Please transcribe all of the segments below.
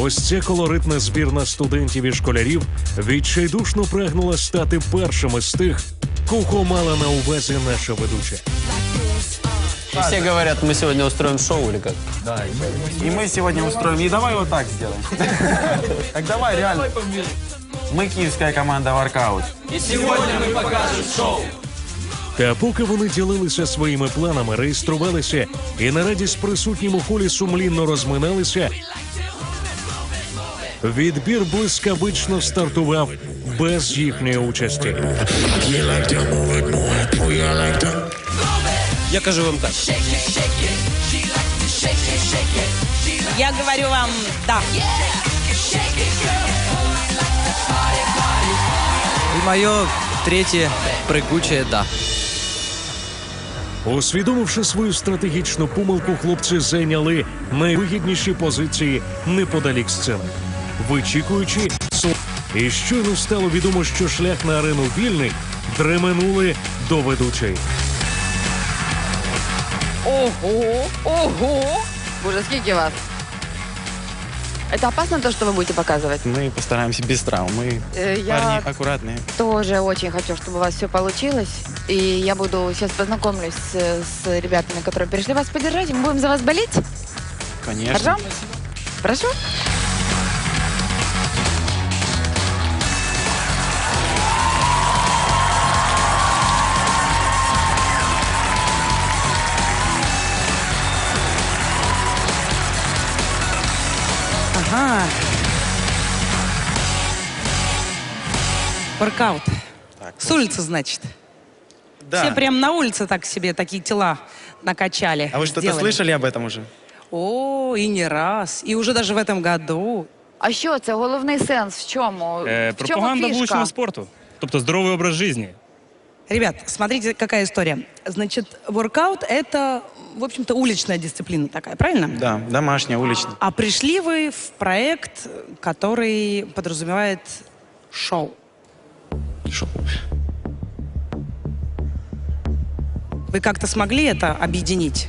Ось ця колоритна збірна студентів і школярів відчайдушно прагнула стати першими з тих, кого мала на увазі наша ведуча. И все говорят, мы сегодня устроим шоу или как? И мы сегодня устроим. И давай вот так сделаем. Так давай, реально. Мы киевская команда «Воркаут». Та поки вони ділилися своїми планами, реєструвалися і на радість присутнім у холі сумлінно розминалися, відбір блискавично стартував без їхньої участі. Я кажу вам так. Я говорю вам да. И мое третье прыгучее «да». Усвідомивши свою стратегічну помилку, хлопці зайняли найвигідніші позиції неподалік сцени, вичікуючи су- І щойно стало відомо, що шлях на арену вільний, дременули до ведучої. Ого, ого! Боже, скільки вас? Это опасно то, что вы будете показывать? Мы постараемся без травм. Мы Э, Я парни аккуратные. тоже очень хочу, чтобы у вас все получилось. И я буду сейчас познакомлюсь с, с ребятами, которые пришли вас поддержать. Мы будем за вас болеть. Конечно. Хорошо? Прошу. Воркаут. С улицы, значит. Да. Все прям на улице так себе такие тела накачали. А вы что-то сделали. слышали об этом уже? О, и не раз. И уже даже в этом году. А що це? Головний сенс в чому? Е, в чому пропаганда фішка? вуличного спорту, тобто здоровий образ життя. Ребят, смотрите, какая история. Значит, воркаут — это, в общем-то, уличная дисциплина такая, правильно? Да, домашняя, уличная. А пришли вы в проект, который подразумевает шоу. Шоу. Вы как-то смогли это объединить?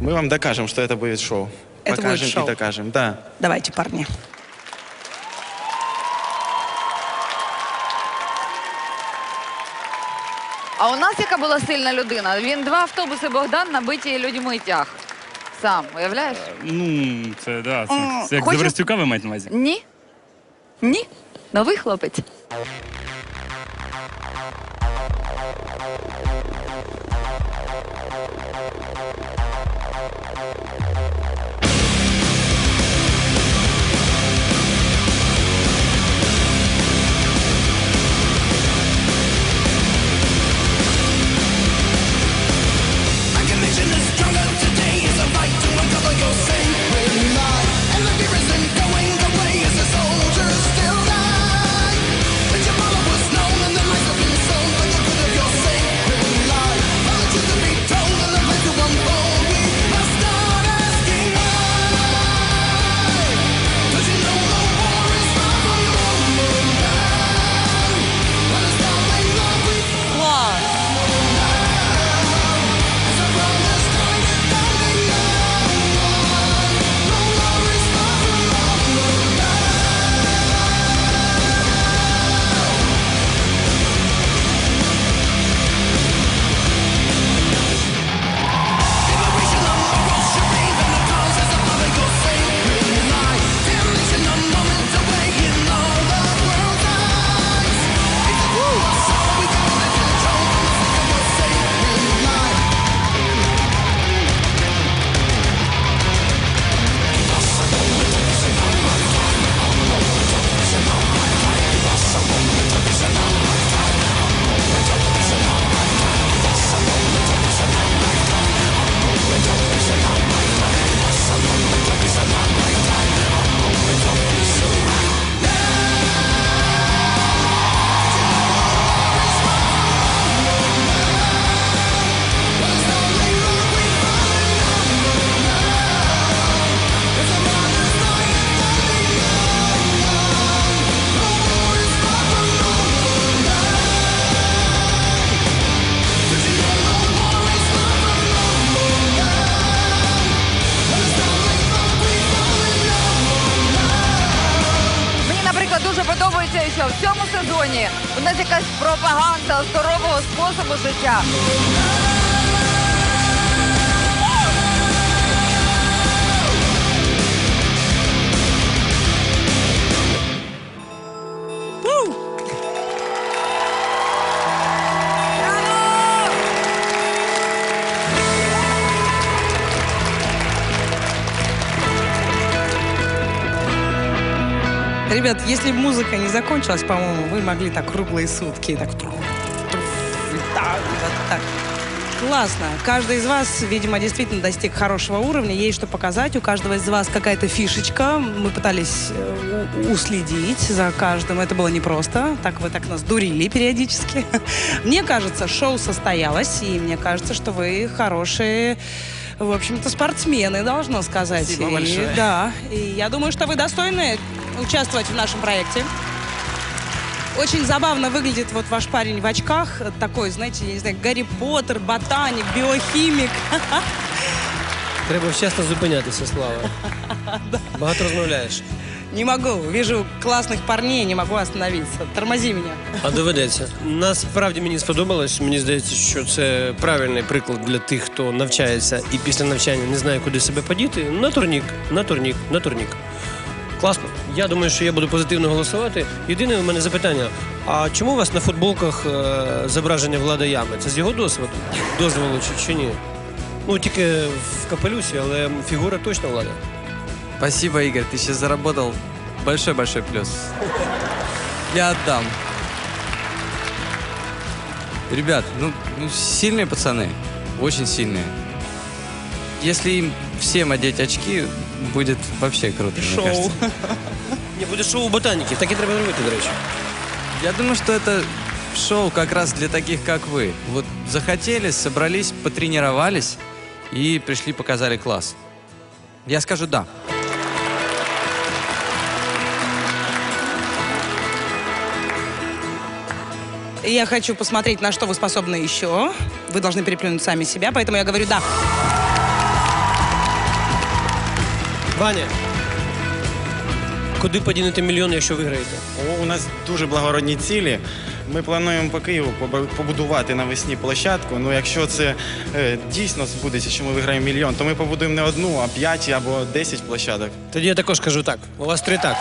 Мы вам докажем, что это будет шоу. Это будет Покажем шоу. и докажем. Да. Давайте, парни. А у нас яка була сильна людина? Він два автобуси Богдан набиті людьми тяг. Сам, уявляєш? Е, ну, це да. Це, це як Хочу- Заверстюка ви маєте на увазі? Ні. Ні. Новий хлопець. сезоні. У нас якась пропаганда здорового способу життя. Ребят, если музыка не закончилась, по-моему, вы могли так круглые сутки. Так, вот так. Классно. Каждый из вас, видимо, действительно достиг хорошего уровня. Есть что показать. У каждого из вас какая-то фишечка. Мы пытались э, уследить за каждым. Это было непросто. Так вы так нас дурили периодически. Мне кажется, шоу состоялось. И мне кажется, что вы хорошие в общем-то, спортсмены, должно сказать. Спасибо И, большое. Да, и я думаю, что вы достойны участвовать в нашем проекте. Очень забавно выглядит вот ваш парень в очках. Такой, знаете, я не знаю, Гарри Поттер, ботаник, биохимик. Треба вчасно зупинятися, Слава. Багато розмовляєш. Не могу, вижу классных парней, не могу остановиться. Тормози меня. А доведеться. Насправді мені сподобалось. Мені здається, що це правильний приклад для тих, хто навчається і після навчання не знає, куди себе подіти. На турнік, на турнік, на турнік. Класно. Я думаю, що я буду позитивно голосувати. Єдине у мене запитання: а чому у вас на футболках е, зображення влада ями? Це з його досвіду? Дозволу чи, чи ні? Ну, тільки в капелюсі, але фігура точно влада. Спасибо, Игорь, ты сейчас заработал большой-большой плюс. Я отдам. Ребят, ну, ну, сильные пацаны, очень сильные. Если им всем одеть очки, будет вообще круто, мне Шоу. кажется. Ні, буде шоу ботаніків, так і треба робити, до речі. Я думаю, что это шоу как раз для таких, как вы. Вот захотели, собрались, потренировались и пришли, показали класс. Я скажу да. И я хочу посмотреть, на что вы способны еще. Вы должны переплюнуть сами себя, поэтому я говорю да. Ваня, куди подінете мільйон, якщо виграєте? О, у нас дуже благородні цілі. Ми плануємо по Києву поба- побудувати навесні площадку. Ну, якщо це е, дійсно збудеться, що ми виграємо мільйон, то ми побудуємо не одну, а п'ять або десять площадок. Тоді я також кажу так. У вас три так.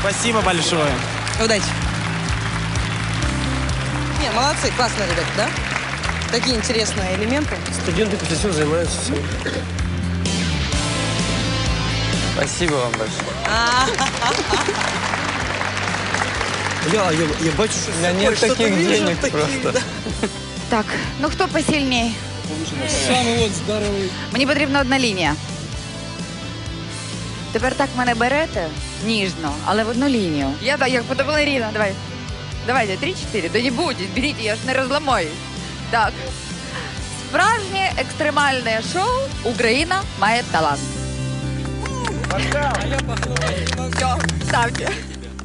Спасибо большое. Удачи. Не, молодцы, классные ребята, да? Такие интересные элементы. Студенти після цього займаються всім. Спасибо вам большое. Я, я, я бачу, що У меня нет таких денег просто. Так, ну хто посильній? саме от здоровий. Мені потрібна одна лінія. Тепер так мене берете ніжно, але в одну лінію. Я так, як фотобалеріна, давай. Давайте, три-чотири. Да не будь, беріть, я ж не розламаюсь. Так. Справжнє екстремальне шоу Україна має талант. Все, ставте.